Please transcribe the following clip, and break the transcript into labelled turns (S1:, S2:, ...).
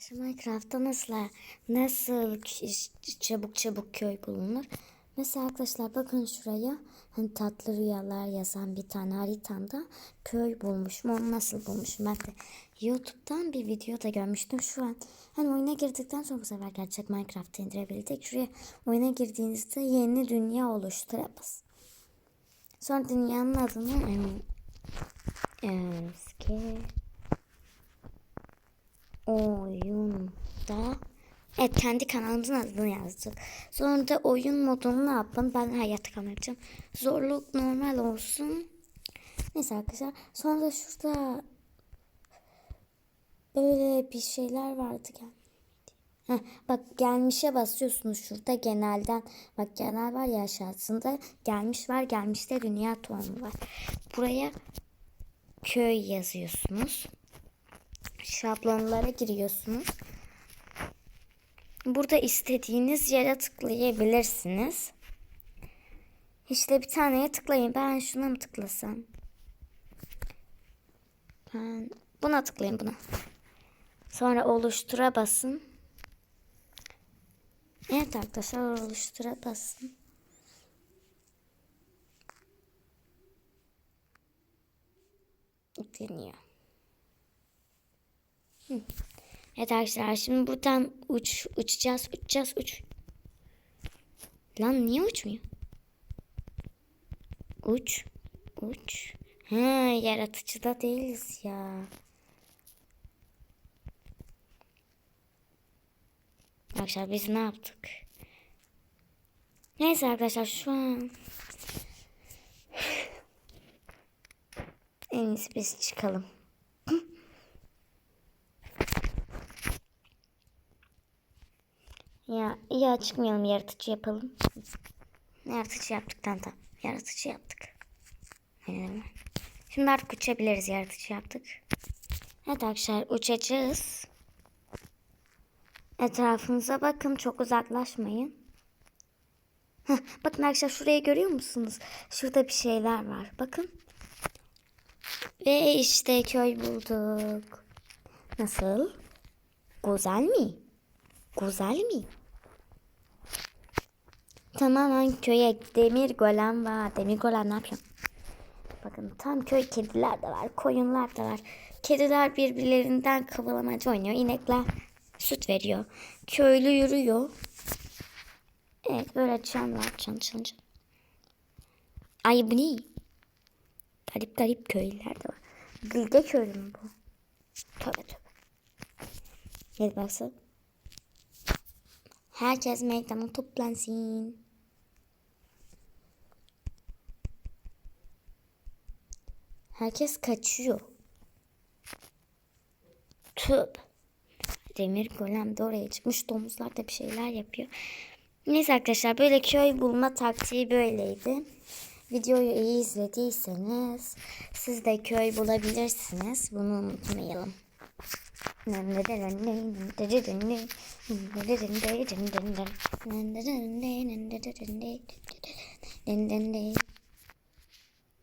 S1: Arkadaşlar Minecraft'ta nasıl nasıl çabuk çabuk köy bulunur? Mesela arkadaşlar bakın şuraya hani tatlı rüyalar yazan bir tane haritamda köy bulmuşum. Onu nasıl bulmuşum? Ben de YouTube'dan bir video da görmüştüm. Şu an hani oyuna girdikten sonra bu sefer gerçek Minecraft'ı indirebildik. Şuraya oyuna girdiğinizde yeni dünya oluşturabiliriz. Sonra dünyanın adını yani, eski oyunda Evet kendi kanalımızın adını yazdık. Sonra da oyun modunu ne yapalım? Ben hayat kameracağım. Zorluk normal olsun. Neyse arkadaşlar. Sonra da şurada böyle bir şeyler vardı gel. Heh, bak gelmişe basıyorsunuz şurada genelden. Bak genel var ya aşağısında gelmiş var gelmişte dünya tohumu var. Buraya köy yazıyorsunuz şablonlara giriyorsunuz. Burada istediğiniz yere tıklayabilirsiniz. İşte bir taneye tıklayın. Ben şuna mı tıklasam? Ben buna tıklayın buna. Sonra oluştura basın. Evet arkadaşlar oluştura basın. Deniyor. Evet arkadaşlar şimdi buradan uç uçacağız uçacağız uç. Lan niye uçmuyor? Uç uç. Ha yaratıcıda değiliz ya. Arkadaşlar biz ne yaptık? Neyse arkadaşlar şu an en iyisi biz çıkalım. Ya ya çıkmayalım yaratıcı yapalım. Yaratıcı yaptıktan da yaratıcı yaptık. Şimdi artık uçabiliriz yaratıcı yaptık. Evet arkadaşlar uçacağız. Etrafınıza bakın çok uzaklaşmayın. Heh, bakın arkadaşlar şurayı görüyor musunuz? Şurada bir şeyler var. Bakın. Ve işte köy bulduk. Nasıl? Güzel mi? Güzel mi? Tamamen köye demir golem var. Demir golem ne yapıyor? Bakın tam köy kediler de var. Koyunlar da var. Kediler birbirlerinden kıvılamacı oynuyor. İnekler süt veriyor. Köylü yürüyor. Evet böyle çan var. Çan çan çan. Ay bu ne? Garip garip köylüler de var. Bilge köylü mü bu? Tövbe tövbe. Evet baksana. Herkes meydana toplansın. Herkes kaçıyor. Tüp. Demir golem de oraya çıkmış. Domuzlar da bir şeyler yapıyor. Neyse arkadaşlar böyle köy bulma taktiği böyleydi. Videoyu iyi izlediyseniz siz de köy bulabilirsiniz. Bunu unutmayalım.